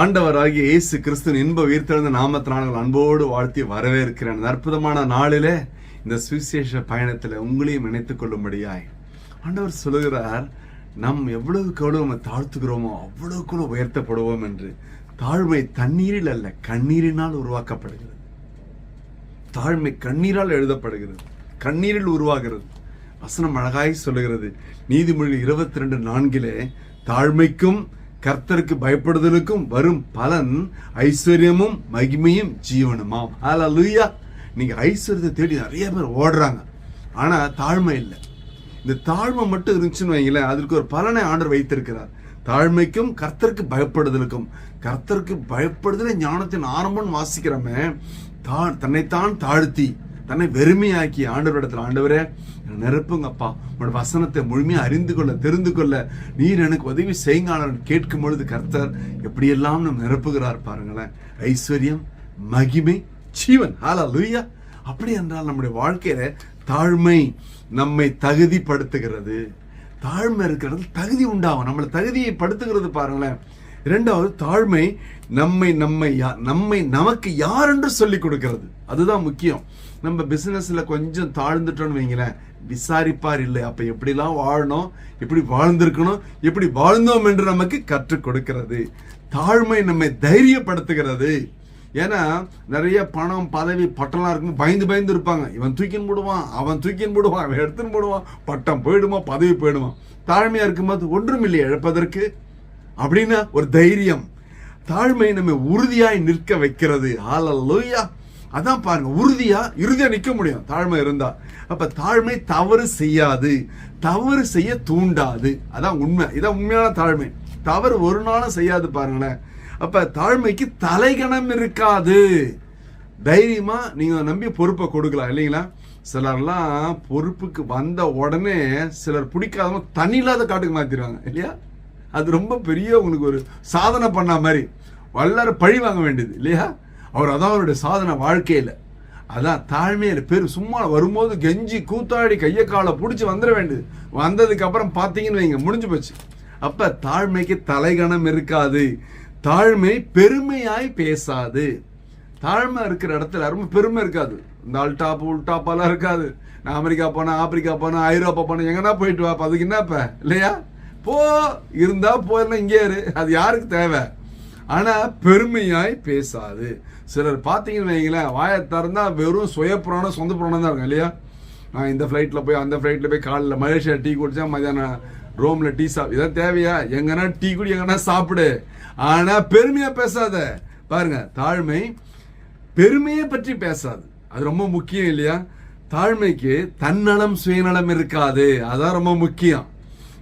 ஆண்டவராகிய இயேசு கிறிஸ்துவின் இன்ப உயிர்த்தெழுந்த நாமத்தினால் அன்போடு வாழ்த்தி வரவேற்கிறேன். அற்புதமான நாளிலே இந்த சுவிசேஷ பயணத்தில் உங்களையும் இணைத்துக் கொள்ளும்படியாய் ஆண்டவர் சொல்லுகிறார் நாம் எவ்வளவுக்கு எவ்வளவு நம்ம தாழ்த்துக்கிறோமோ அவ்வளவுக்குள்ள உயர்த்தப்படுவோம் என்று. தாழ்மை தண்ணீரில் அல்ல கண்ணீரினால் உருவாக்கப்படுகிறது. தாழ்மை கண்ணீரால் எழுதப்படுகிறது கண்ணீரில் உருவாகிறது. வசனம் அழகாய் சொல்லுகிறது நீதிமொழி இருபத்தி ரெண்டு நான்கிலே தாழ்மைக்கும் கர்த்தருக்கு பயப்படுதலுக்கும் வரும் பலன் ஐஸ்வர்யமும் மகிமையும் ஜீவனுமாம் லுயா நீங்கள் ஐஸ்வர்யத்தை தேடி நிறைய பேர் ஓடுறாங்க. ஆனால் தாழ்மை இல்லை. இந்த தாழ்மை மட்டும் இருந்துச்சுன்னு வைங்களேன் அதற்கு ஒரு பலனை ஆண்டர் வைத்திருக்கிறார். தாழ்மைக்கும் கர்த்தருக்கு பயப்படுதலுக்கும். கர்த்தருக்கு பயப்படுதலே ஞானத்தின் ஆரம்பம் வாசிக்கிறோமே. தா தன்னைத்தான் தாழ்த்தி தன்னை வெறுமையாக்கி ஆண்டவரிடத்தில் ஆண்டவரே நிரப்புங்கப்பா. உன்னோட வசனத்தை முழுமையாக அறிந்து கொள்ள தெரிந்து கொள்ள. நீர் எனக்கு உதவி செய்யுங்காளன் கேட்கும் பொழுது கர்த்தர் எப்படியெல்லாம் நம்ம நிரப்புகிறார் பாருங்களேன். ஐஸ்வர்யம் மகிமை ஜீவன். ஹாலா லூயா அப்படி என்றால் நம்முடைய வாழ்க்கையில தாழ்மை நம்மை தகுதிப்படுத்துகிறது. தாழ்மை இருக்கிறது தகுதி உண்டாகும். நம்மளை தகுதியை படுத்துகிறது பாருங்களேன். இரண்டாவது தாழ்மை நம்மை நம்மை யா- நம்மை நமக்கு யார் என்று சொல்லிக் கொடுக்கிறது. அதுதான் முக்கியம். நம்ம பிசினஸ்ல கொஞ்சம் தாழ்ந்துட்டோம்னு வைங்களேன் விசாரிப்பார் இல்லை. அப்ப எப்படிலாம் வாழணும் எப்படி வாழ்ந்திருக்கணும் எப்படி வாழ்ந்தோம் என்று நமக்கு கற்றுக் கொடுக்கிறது. தாழ்மை நம்மை தைரியப்படுத்துகிறது. ஏன்னா நிறைய பணம் பதவி பட்டம்லாம் இருக்கும் பயந்து பயந்து இருப்பாங்க. இவன் தூக்கின்னு போடுவான் அவன் தூக்கின்னு போடுவான் அவன் எடுத்துன்னு போடுவான். பட்டம் போயிடுமா பதவி போயிடுவான் தாழ்மையா இருக்கும்போது ஒன்றும் இல்லை இழப்பதற்கு. அப்படின்னா ஒரு தைரியம். தாழ்மை நம்ம உறுதியாய் நிற்க வைக்கிறது. ஹalleluya. அதான் பாருங்க உறுதியா இறுதியா நிக்க முடியும். தாழ்மை இருந்தா. அப்ப தாழ்மை தவறு செய்யாது. தவறு செய்ய தூண்டாது. அதான் உண்மை. இதான் உண்மையான தாழ்மை. தவறு ஒரு நாளும் செய்யாது பாருங்களேன். அப்ப தாழ்மைக்கு தலைகணம் இருக்காது. தைரியமா நீங்க நம்பி பொறுப்பை கொடுக்கலாம் இல்லைங்களா? சிலர்லாம் பொறுப்புக்கு வந்த உடனே சிலர் பிடிக்காதவங்க தண்ணி இல்லாத காட்டுக்கு மாத்திடுவாங்க இல்லையா? அது ரொம்ப பெரிய உங்களுக்கு ஒரு சாதனை பண்ண மாதிரி. வல்லார பழி வாங்க வேண்டியது இல்லையா? அவர் அதான் அவருடைய சாதனை வாழ்க்கையில். அதான் தாழ்மையில் பேர் சும்மா வரும்போது கெஞ்சி கூத்தாடி கையை காலை பிடிச்சி வந்துட வேண்டியது. வந்ததுக்கு அப்புறம் பார்த்தீங்கன்னு வைங்க முடிஞ்சு போச்சு. அப்போ தாழ்மைக்கு தலைகணம் இருக்காது. தாழ்மை பெருமையாய் பேசாது. தாழ்மை இருக்கிற இடத்துல ரொம்ப பெருமை இருக்காது. இந்த அல்டாப் உல்டாப்பெல்லாம் இருக்காது. நான் அமெரிக்கா போனேன் ஆப்பிரிக்கா போனேன் ஐரோப்பா போனேன் எங்கன்னா போயிட்டு வா அதுக்கு அதுக்கு என்னப்ப இல்லையா? போ இருந்தால் போயிருந்தா இங்கே இரு. அது யாருக்கு தேவை? ஆனால் பெருமையாய் பேசாது. சிலர் பார்த்தீங்கன்னு வைங்களேன் வாயை திறந்தா வெறும் சுயப்புராணம் சொந்த புராணம் தான் இருக்கும் இல்லையா? நான் இந்த ஃப்ளைட்டில் போய் அந்த ஃப்ளைட்டில் போய் காலையில் மலேசியா டீ குடித்தேன் மதியானம் ரோமில் டீ சாப் இதான் தேவையா? எங்கன்னா டீ குடி எங்கன்னா சாப்பிடு. ஆனால் பெருமையாக பேசாத. பாருங்க தாழ்மை பெருமையை பற்றி பேசாது. அது ரொம்ப முக்கியம் இல்லையா? தாழ்மைக்கு தன்னலம் சுயநலம் இருக்காது. அதான் ரொம்ப முக்கியம்.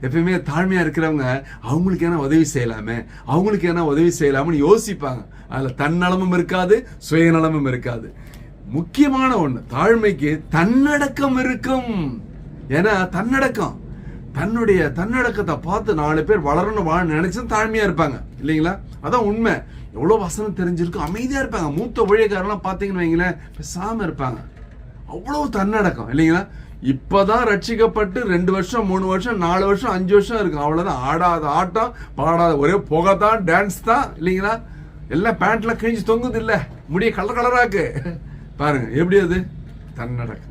எப்பயுமே தாழ்மையா இருக்கிறவங்க அவங்களுக்கு ஏன்னா உதவி செய்யலாமே அவங்களுக்கு ஏன்னா உதவி செய்யலாம்னு யோசிப்பாங்க. அதுல தன்னலமும் இருக்காது சுயநலமும் இருக்காது. முக்கியமான ஒண்ணு தாழ்மைக்கு தன்னடக்கம் இருக்கும். ஏன்னா தன்னடக்கம். தன்னுடைய தன்னடக்கத்தை பார்த்து நாலு பேர் வளரணும் வாழ நினைச்சு தாழ்மையா இருப்பாங்க. இல்லைங்களா? அதான் உண்மை. எவ்வளவு வசனம் தெரிஞ்சிருக்கும். அமைதியா இருப்பாங்க. மூத்த ஊழியக்காரெல்லாம் பார்த்தீங்கன்னு வைங்களேன் பேசாம இருப்பாங்க. அவ்வளவு தன்னடக்கம். இல்லைங்களா? இப்பதான் ரட்சிக்கப்பட்டு ரெண்டு வருஷம் மூணு வருஷம் நாலு வருஷம் அஞ்சு வருஷம் இருக்கும். அவ்வளவுதான். ஆடாத ஆட்டம் பாடாத ஒரே புகை தான் டான்ஸ் தான் இல்லைங்களா? எல்லாம் பேண்ட்ல கிழிஞ்சு தொங்குது இல்ல. முடிய கலர் கலராக்கு பாருங்க எப்படி அது? தன்னடக்கம்.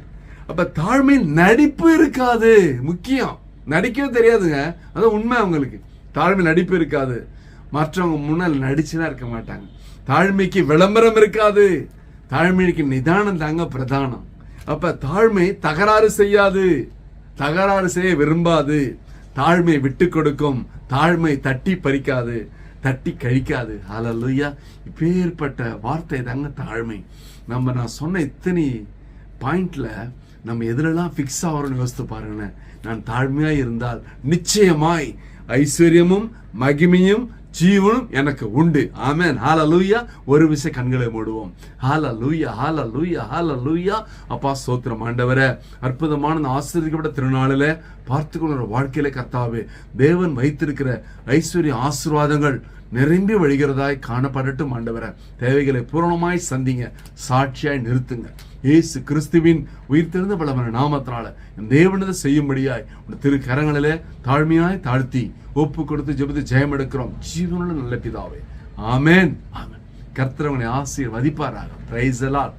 அப்ப தாழ்மை நடிப்பு இருக்காது. முக்கியம். நடிக்கவே தெரியாதுங்க. அது உண்மை அவங்களுக்கு. தாழ்மை நடிப்பு இருக்காது. மற்றவங்க முன்னால் நடிச்சுதான் இருக்க மாட்டாங்க. தாழ்மைக்கு விளம்பரம் இருக்காது. தாழ்மைக்கு நிதானம் தாங்க பிரதானம். அப்ப தாழ்மை தகராறு செய்யாது. தகராறு செய்ய விரும்பாது. தாழ்மை விட்டு கொடுக்கும். தாழ்மை தட்டி பறிக்காது. தட்டி கழிக்காது. ஹalleluya. இப்பேற்பட்ட வார்த்தை தாங்க தாழ்மை. நம்ம நான் சொன்ன இத்தனை பாயிண்ட்ல நம்ம எதுலலாம் ஃபிக்ஸ் ஆகிறோம்னு யோசித்து பாருங்களேன். நான் தாழ்மையாக இருந்தால் நிச்சயமாய் ஐஸ்வர்யமும் மகிமையும் ஜீவனும் எனக்கு உண்டு. ஆமேன். ஹால லூயா ஒரு விஷயம் கண்களை மூடுவோம். லூயா ஹாலா லூயா அப்பா சோத்திரம் ஆண்டவர. அற்புதமான இந்த திருநாளில் திருநாளிலே பார்த்துக்கொள்ள வாழ்க்கையில கர்த்தாவே தேவன் வைத்திருக்கிற ஐஸ்வர்ய ஆசீர்வாதங்கள் நிரம்பி வழிகிறதாய் காணப்படட்டும் ஆண்டவரை. தேவைகளை பூரணமாய் சந்திங்க சாட்சியாய் நிறுத்துங்க. இயேசு கிறிஸ்துவின் உயிர்த்தெழுந்த பலவன நாமத்தினால என் தேவனதை செய்யும்படியாய் உன் திரு கரங்களிலே தாழ்மையாய் தாழ்த்தி ஒப்பு கொடுத்து ஜெபித்து ஜெயம் எடுக்கிறோம். ஜீவனுள்ள நல்ல பிதாவே. ஆமேன். ஆமேன். கர்த்தரவனை ஆசிரியர் மதிப்பாராக பிரைஸ் எல்லாம்